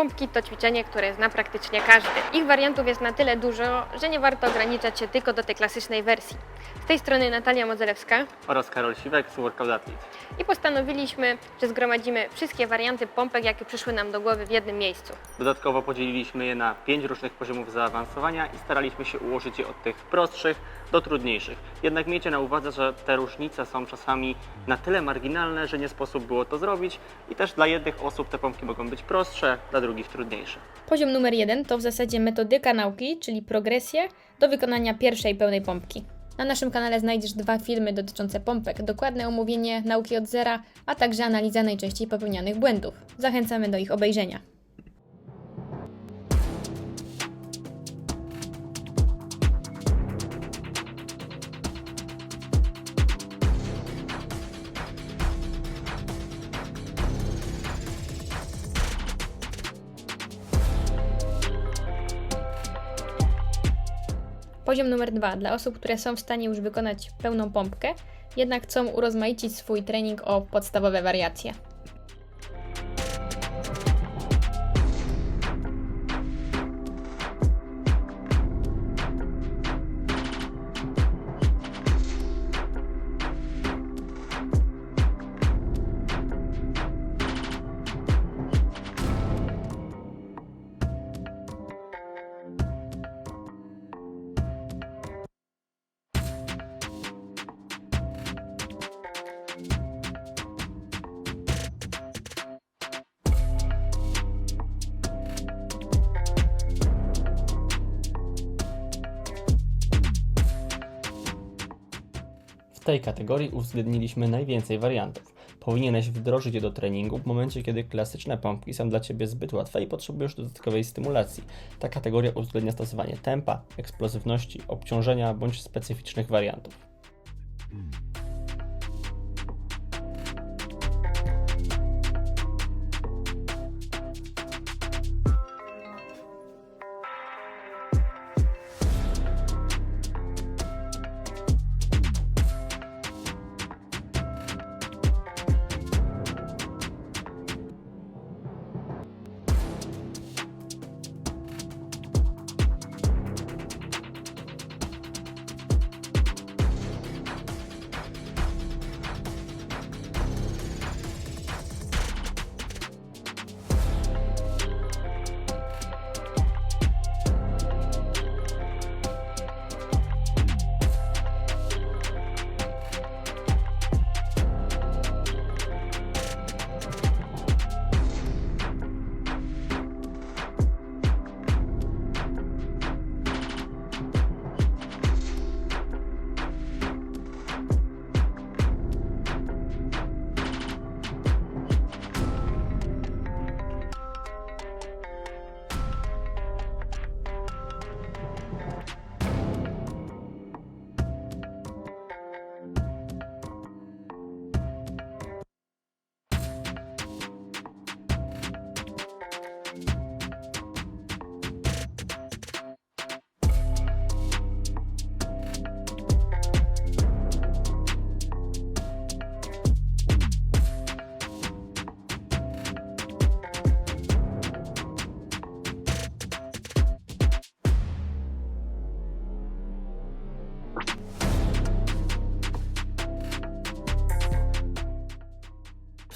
Pompki to ćwiczenie, które zna praktycznie każdy. Ich wariantów jest na tyle dużo, że nie warto ograniczać się tylko do tej klasycznej wersji. Z tej strony Natalia Modzelewska oraz Karol Siwek z Workout Athlete. i postanowiliśmy, że zgromadzimy wszystkie warianty pompek, jakie przyszły nam do głowy w jednym miejscu. Dodatkowo podzieliliśmy je na pięć różnych poziomów zaawansowania i staraliśmy się ułożyć je od tych prostszych do trudniejszych. Jednak miejcie na uwadze, że te różnice są czasami na tyle marginalne, że nie sposób było to zrobić i też dla jednych osób te pompki mogą być prostsze, dla drugich trudniejsze. Poziom numer jeden to w zasadzie metodyka nauki, czyli progresja do wykonania pierwszej pełnej pompki. Na naszym kanale znajdziesz dwa filmy dotyczące pompek, dokładne omówienie nauki od zera, a także analiza najczęściej popełnianych błędów. Zachęcamy do ich obejrzenia. Poziom numer dwa dla osób, które są w stanie już wykonać pełną pompkę, jednak chcą urozmaicić swój trening o podstawowe wariacje. W tej kategorii uwzględniliśmy najwięcej wariantów. Powinieneś wdrożyć je do treningu w momencie, kiedy klasyczne pompki są dla Ciebie zbyt łatwe i potrzebujesz dodatkowej stymulacji. Ta kategoria uwzględnia stosowanie tempa, eksplozywności, obciążenia bądź specyficznych wariantów.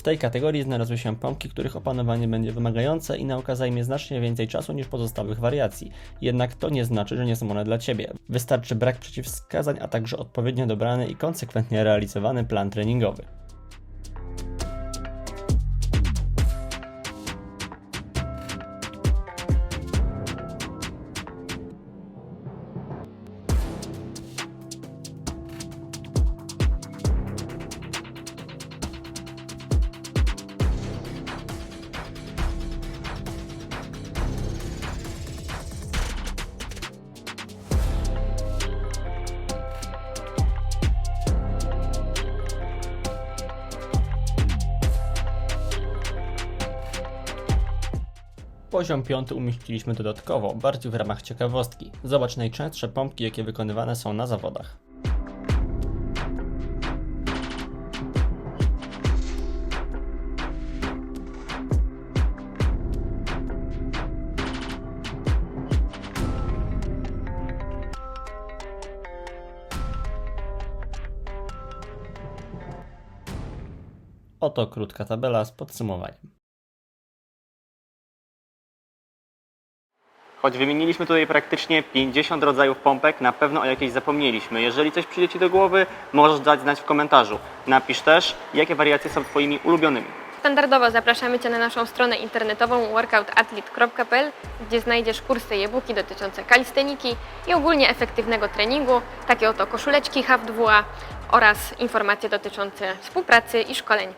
Tej kategorii znalazły się pompki, których opanowanie będzie wymagające i nauka zajmie znacznie więcej czasu niż pozostałych wariacji. Jednak to nie znaczy, że nie są one dla Ciebie. Wystarczy brak przeciwwskazań, a także odpowiednio dobrany i konsekwentnie realizowany plan treningowy. Poziom piąty umieściliśmy dodatkowo, bardziej w ramach ciekawostki. Zobacz najczęstsze pompki, jakie wykonywane są na zawodach. Oto krótka tabela z podsumowaniem. Choć wymieniliśmy tutaj praktycznie 50 rodzajów pompek, na pewno o jakiejś zapomnieliśmy. Jeżeli coś przyjdzie Ci do głowy, możesz dać znać w komentarzu. Napisz też, jakie wariacje są Twoimi ulubionymi. Standardowo zapraszamy Cię na naszą stronę internetową workoutathlete.pl, gdzie znajdziesz kursy i e-booki dotyczące kalisteniki i ogólnie efektywnego treningu, takie oto koszuleczki HAF2A oraz informacje dotyczące współpracy i szkoleń.